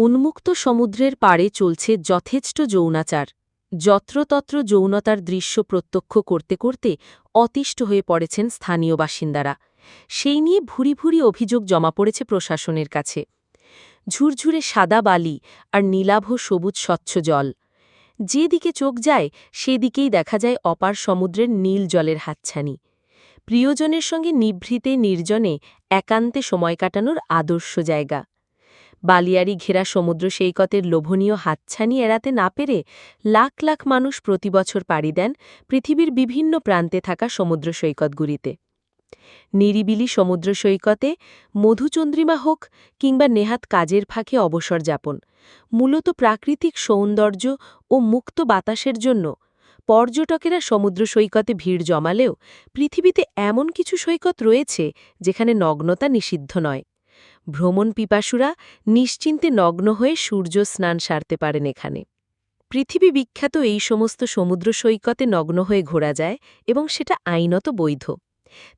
উন্মুক্ত সমুদ্রের পাড়ে চলছে যথেষ্ট যৌনাচার। যত্রতত্র যৌনতার দৃশ্য প্রত্যক্ষ করতে করতে অতিষ্ঠ হয়ে পড়েছেন স্থানীয় বাসিন্দারা। সেই নিয়ে ভুরি ভুরি অভিযোগ জমা পড়েছে প্রশাসনের কাছে। ঝুরঝুরে সাদা বালি আর নীলাভ সবুজ স্বচ্ছ জল। যেদিকে চোখ যায়, সেদিকেই দেখা যায় অপার সমুদ্রের নীল জলের হাতছানি। প্রিয়জনের সঙ্গে নিভৃতে নির্জনে একান্তে সময় কাটানোর আদর্শ জায়গা। বালিয়ারি ঘেরা সমুদ্র সৈকতের লোভনীয় হাতছানি এড়াতে না পেরে লাখ লাখ মানুষ প্রতিবছর পাড়ি দেন পৃথিবীর বিভিন্ন প্রান্তে থাকা সমুদ্র সৈকতগুলিতে। নিরিবিলি সমুদ্র সৈকতে মধুচন্দ্রিমা হোক কিংবা নেহাত কাজের ফাঁকে অবসর যাপন, মূলত প্রাকৃতিক সৌন্দর্য ও মুক্ত বাতাসের জন্য। পর্যটকেরা সমুদ্র সৈকতে ভিড় জমালেও পৃথিবীতে এমন কিছু সৈকত রয়েছে যেখানে নগ্নতা নিষিদ্ধ নয়। ভ্রমণ পিপাসুরা নিশ্চিন্তে নগ্ন হয়ে সূর্য স্নান সারতে পারেন এখানে। পৃথিবী বিখ্যাত এই সমস্ত সমুদ্র সৈকতে নগ্ন হয়ে ঘোরা যায় এবং সেটা আইনত বৈধ।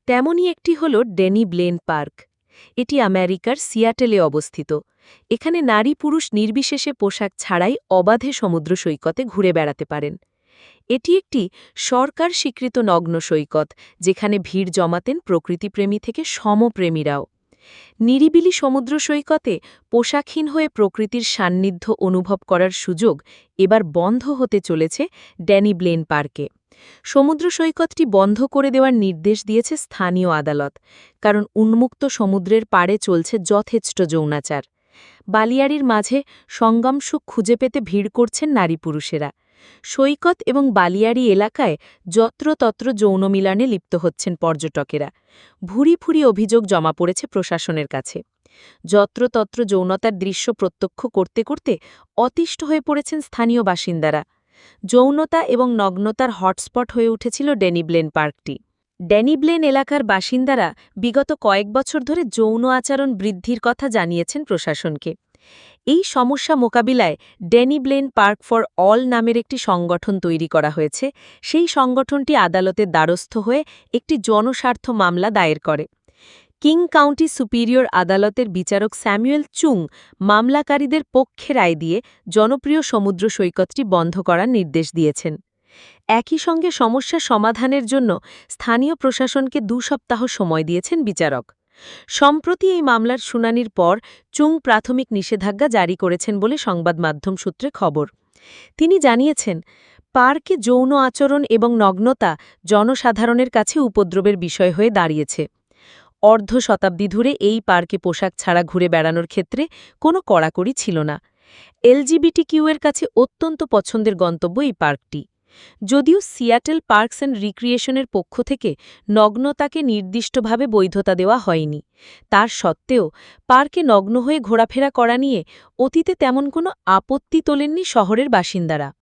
তেমনই একটি হল ডেনি ব্লেন পার্ক। এটি আমেরিকার সিয়াটেলে অবস্থিত। এখানে নারী পুরুষ নির্বিশেষে পোশাক ছাড়াই অবাধে সমুদ্র সৈকতে ঘুরে বেড়াতে পারেন। এটি একটি সরকার স্বীকৃত নগ্ন সৈকত, যেখানে ভিড় জমাতেন প্রকৃতিপ্রেমী থেকে সমপ্রেমীরাও। নিরিবিলি সমুদ্র সৈকতে পোশাকহীন হয়ে প্রকৃতির সান্নিধ্য অনুভব করার সুযোগ এবার বন্ধ হতে চলেছে ড্যানি ব্লেন পার্কে। সমুদ্র সৈকতটি বন্ধ করে দেওয়ার নির্দেশ দিয়েছে স্থানীয় আদালত, কারণ উন্মুক্ত সমুদ্রের পাড়ে চলছে যথেষ্ট যৌনাচার। বালিয়াড়ির মাঝে সংগম সুখ খুঁজে পেতে ভিড় করছেন নারী পুরুষেরা। সৈকত এবং বালিয়াড়ি এলাকায় যত্রতত্র যৌনমিলনে লিপ্ত হচ্ছেন পর্যটকেরা। ভুরি ফুরি অভিযোগ জমা পড়েছে প্রশাসনের কাছে। যত্রতত্র যৌনতার দৃশ্য প্রত্যক্ষ করতে করতে অতিষ্ঠ হয়ে পড়েছেন স্থানীয় বাসিন্দারা। যৌনতা এবং নগ্নতার হটস্পট হয়ে উঠেছিল ডেনিব্লেন পার্কটি। ড্যানিব্লেন এলাকার বাসিন্দারা বিগত কয়েক বছর ধরে যৌন আচরণ বৃদ্ধির কথা জানিয়েছেন প্রশাসনকে। এই সমস্যা মোকাবিলায় ডেনিব্লেন পার্ক ফর অল নামের একটি সংগঠন তৈরি করা হয়েছে। সেই সংগঠনটি আদালতের দ্বারস্থ হয়ে একটি জনস্বার্থ মামলা দায়ের করে। কিং কাউন্টি সুপিরিয়র আদালতের বিচারক স্যামুয়েল চুং মামলাকারীদের পক্ষে রায় দিয়ে জনপ্রিয় সমুদ্র সৈকতটি বন্ধ করার নির্দেশ দিয়েছেন। একই সঙ্গে সমস্যা সমাধানের জন্য স্থানীয় প্রশাসনকে দু সপ্তাহ সময় দিয়েছেন বিচারক। সম্প্রতি এই মামলার শুনানির পর চুং প্রাথমিক নিষেধাজ্ঞা জারি করেছেন বলে সংবাদ মাধ্যম সূত্রে খবর। তিনি জানিয়েছেন, পার্কে যৌন আচরণ এবং নগ্নতা জনসাধারণের কাছে উপদ্রবের বিষয় হয়ে দাঁড়িয়েছে। অর্ধ শতাব্দী ধরে এই পার্কে পোশাক ছাড়া ঘুরে বেড়ানোর ক্ষেত্রে কোনো কড়াকড়ি ছিল না। এলজিবিটি কিউয়ের কাছে অত্যন্ত পছন্দের গন্তব্য এই পার্কটি। যদিও সিয়াটেল পার্কস অ্যান্ড রিক্রিয়েশনের পক্ষ থেকে নগ্নতাকে নির্দিষ্টভাবে বৈধতা দেওয়া হয়নি। তার সত্ত্বেও পার্কে নগ্ন হয়ে ঘোরাফেরা করা নিয়ে অতীতে তেমন কোনো আপত্তি তোলেননি শহরের বাসিন্দারা।